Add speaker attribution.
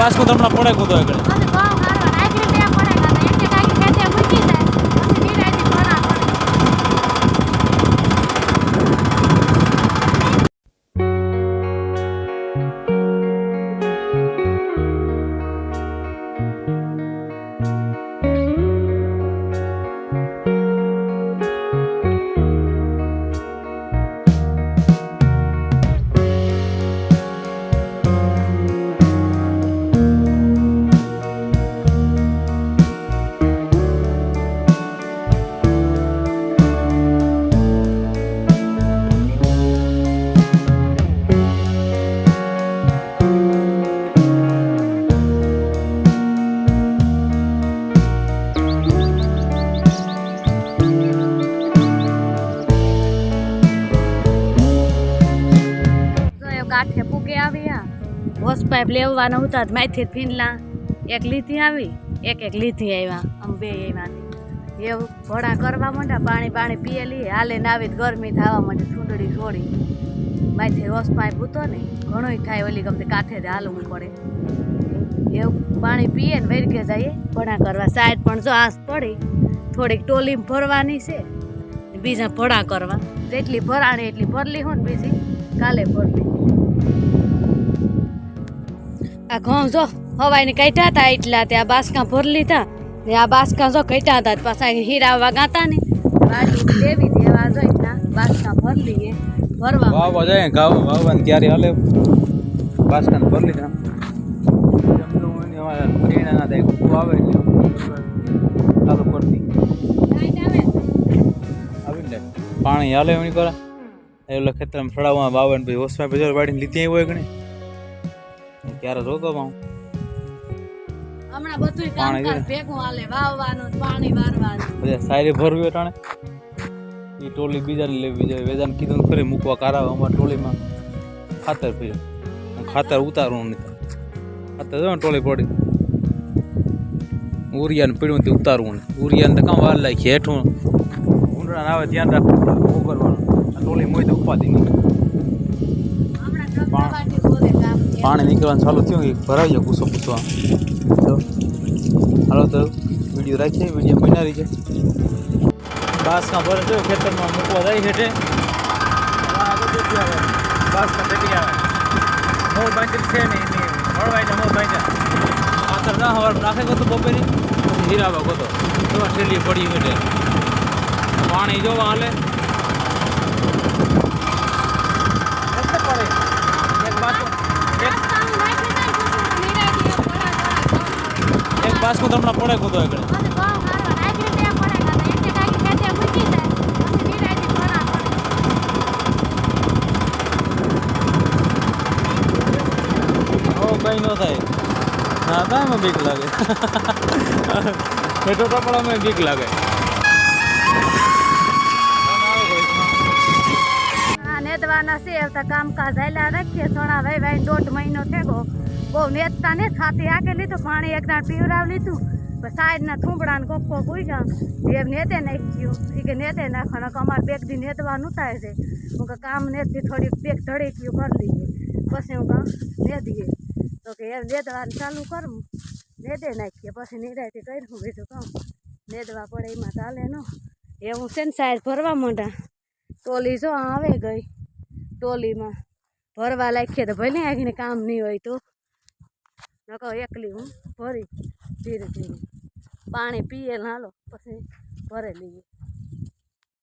Speaker 1: બાસ્કો તમને પડે કૂદો આગળ
Speaker 2: હોસ પાઇપ લેવાના હતા માથે ફીનલા એક લીધી આવી, એક એક લીધી આવ્યા. આમ બે આવ્યા એવું ઘોડા કરવા માંડ્યા, પાણી પાણી પીએલી હાલે ને આવી ગરમી થવા માંડે સુંદડી છોડી. માથે હોસ પાઇપ હતો ને, ઘણોય થાય ઓલી ગમતે કાંઠે હાલવું પડે. એવું પાણી પીએ ને વેરકે જઈએ ભણા કરવા. સાઈડ પણ જો આસ પડી, થોડીક ટોલી ભરવાની છે, બીજા ભણા કરવા. જેટલી ભરાણી એટલી ભરલી હોય ને બીજી, કાલે ભરલી આ ઘઉં જો હવાઈને કાઢ્યા હતા એટલા ત્યાં બાસકા ભરી લીધા. ને આ બાસકા જો કાઢ્યા હતા પાછા હીરાવા ગાતા ને. વાડી દેવી દેવા જો એટલા બાસકા ભરી લઈએ ભરવા
Speaker 1: વાવવા જાય ગાવ વાવવાની ત્યારે હાલે. બાસકા ભરી લીધા. પ્રેરણા ના થાય આવે ચાલુ કરતી
Speaker 2: આવે
Speaker 1: પાણી હાલે એમની કરે એટલે ખેતરમાં ફળાવવા વાવન ભાઈ ઓસમાં બજાર વાડીને લીધી હોય ઘણી ત્યારે રોગો પાઉં
Speaker 2: હમણાં બધું કામકાજ ભેગું હાલે વાવવાનું પાણી વારવાનું.
Speaker 1: બધા સાયરી ભરવી ટાણે એ ટોલી બીજાને લેવી જોઈએ. વેદાને કીધું ફરી મૂકવા કારાવે અમારા ટોલીમાં ખાતર પીએ ખાતર ઉતારવું નહીં. ખાતર જો ટોળી ટોલી પડી ઉરિયાને પીડ્યું તે ઉતારવું નહીં. ઉરિયાને તો કામ વાર લાગી હેઠું. ઉંદરા આવે ધ્યાન રાખવું કરવાનું? ટોલી મોઈ તો ઉપાધી નહીં. પાણી નીકળવાનું ચાલુ થયું એ ભરાઈ જાય ગુસ્સો ગુસ્સો તો હાલો તો વીડિયો રાખીએ, વીડિયો બનાવી છે બાસમાં ભરે છે, ખેતરમાં મૂકવા જાય છે બાસમાં ટેકી આવે. મોર બાંધી છે ને એની મળવાય મોર બાંધ્યા આતર ના હવાર નાખે ગયો બપોરે. હીરાવા ગયો તો ઠેલી પડી હેઠે પાણી જોવા હાલે. એક તમને પડે કૂદો આગળ.
Speaker 2: કઈ
Speaker 1: ન થાય. ના થાય બીક લાગે. પેટ્રોલ પણ અમે બીક લાગે.
Speaker 2: નેદવાના છે આવતા કામકાજ હાલ્યા રાખીએ. થોડા ભાઈ ભાઈ દોઢ મહિનો થયો. બહુ નેતતા ને ખાતી હાકે લીધું. પાણી એક દાણ પીવરાવ લીધું. પણ સાઈડના થૂંબડા ને કોક ઉઈ ગયા એ નેતે નાખ્યું. એ કે નેતે નાખવાના અમારે બેગ દી નેતવાનું થાય છે. હું કે કામ નેતથી થોડીક બેગ ધડી ગયું કરી લઈએ. પછી હું કામ નેદીએ. તો કે એમ નેતવાનું ચાલુ કરું. નેદે નાખીએ. પછી નિરાયથી કર્યું. બીજું કામ નેદવા પડે એમાં ચાલે ન. એવું છે ને સાઈડ ભરવા માંડા ટોલી જો આવે ગઈ. ટોલીમાં ભરવા લાગીએ તો ભલે આગીને કામ નહીં હોય તો. નકો એકલી હું ભરી ધીરે ધીરે. પાણી પીએ નાલો પછી ભરે લઈએ.